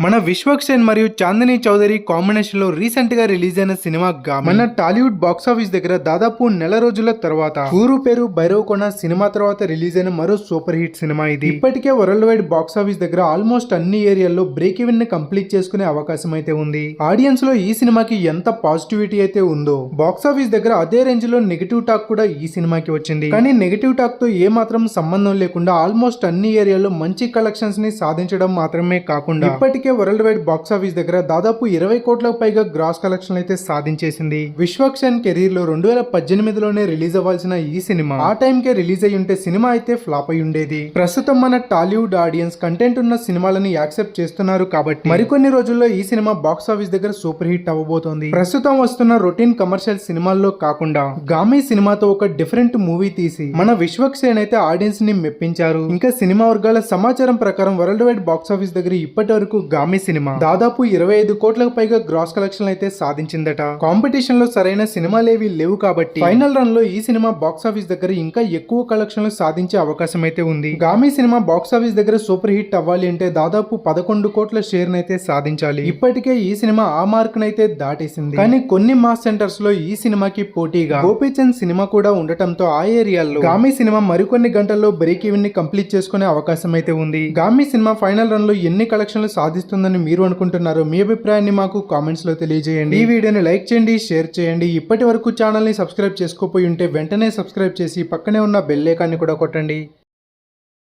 మన విశ్వక్ సేన్ మరియు చాందిని చౌదరి కాంబినేషన్లో రీసెంట్గా రిలీజ్ అయిన సినిమా మన టాలీవుడ్ బాక్స్ ఆఫీస్ దగ్గర దాదాపు నెల రోజుల తర్వాత ఊరు పేరు భైరవ్ కొన సినిమా తర్వాత రిలీజ్ అయిన మరో సూపర్ హిట్ సినిమా ఇది. ఇప్పటికే వరల్డ్ వైడ్ బాక్స్ ఆఫీస్ దగ్గర ఆల్మోస్ట్ అన్ని ఏరియాల్లో బ్రేక్ ఈవెన్ని కంప్లీట్ చేసుకునే అవకాశం అయితే ఉంది. ఆడియన్స్లో ఈ సినిమాకి ఎంత పాజిటివిటీ అయితే ఉందో బాక్స్ ఆఫీస్ దగ్గర అదే రేంజ్లో నెగిటివ్ టాక్ కూడా ఈ సినిమాకి వచ్చింది. కానీ నెగిటివ్ టాక్తో ఏ మాత్రం సంబంధం లేకుండా ఆల్మోస్ట్ అన్ని ఏరియాల్లో మంచి కలెక్షన్స్ని సాధించడం మాత్రమే కాకుండా ఇప్పటికే వరల్డ్ వైడ్ బాక్స్ ఆఫీస్ దగ్గర దాదాపు ఇరవై కోట్లకు పైగా గ్రాస్ కలెక్షన్ అయితే సాధించేసింది. విశ్వక్షన్ కెరీర్లో రెండు వేల పద్దెనిమిదిలోనే రిలీజ్ అవ్వాల్సిన ఈ సినిమా ఆ టైం కే రిలీజ్ అయి ఉంటే సినిమా అయితే ఫ్లాప్ అయి ఉండేది. ప్రస్తుతం మన టాలీవుడ్ ఆడియన్స్ కంటెంట్ ఉన్న సినిమాలని యాక్సెప్ట్ చేస్తున్నారు కాబట్టి మరికొన్ని రోజుల్లో ఈ సినిమా బాక్స్ ఆఫీస్ దగ్గర సూపర్ హిట్ అవ్వబోతోంది. ప్రస్తుతం వస్తున్న రొటీన్ కమర్షియల్ సినిమాల్లో కాకుండా గామీ సినిమాతో ఒక డిఫరెంట్ మూవీ తీసి మన విశ్వక్సేన్ అయితే ఆడియన్స్ని మెప్పించారు. ఇంకా సినిమా వర్గాల సమాచారం ప్రకారం వరల్డ్ వైడ్ బాక్స్ ఆఫీస్ దగ్గర ఇప్పటి వరకు గామి సినిమా. దాదాపు ఇరవై ఐదు కోట్లకు పైగా గ్రాస్ కలెక్షన్ అయితే సాధించిందట. కాంపిటీషన్లో సరైన సినిమాలేవి లేవు కాబట్టి ఫైనల్ రన్లో ఈ సినిమా బాక్స్ ఆఫీస్ దగ్గర ఇంకా ఎక్కువ కలెక్షన్లు సాధించే అవకాశం అయితే ఉంది. గామి సినిమా బాక్స్ ఆఫీస్ దగ్గర సూపర్ హిట్ అవ్వాలి అంటే దాదాపు పదకొండు కోట్ల షేర్ నైతే సాధించాలి. ఇప్పటికే ఈ సినిమా ఆ మార్క్ నైతే దాటేసింది. కానీ కొన్ని మాస్ సెంటర్స్లో ఈ సినిమాకి పోటీగా గోపీచంద్ సినిమా కూడా ఉండటంతో ఆ ఏరియాలో గామి సినిమా మరికొన్ని గంటల్లో బ్రేక్ ఈవెన్ని కంప్లీట్ చేసుకునే అవకాశం అయితే ఉంది. గామి సినిమా ఫైనల్ రన్లో ఎన్ని కలెక్షన్లు సాధిస్తుందని మీరు అనుకుంటున్నారో మీ అభిప్రాయాన్ని మాకు కామెంట్స్లో తెలియజేయండి. ఈ వీడియోని లైక్ చేయండి షేర్ చేయండి. ఇప్పటి వరకు ఛానల్ని సబ్స్క్రైబ్ చేసుకోపోయి ఉంటే వెంటనే సబ్స్క్రైబ్ చేసి పక్కనే ఉన్న బెల్ ఐకాన్ని కూడా కొట్టండి.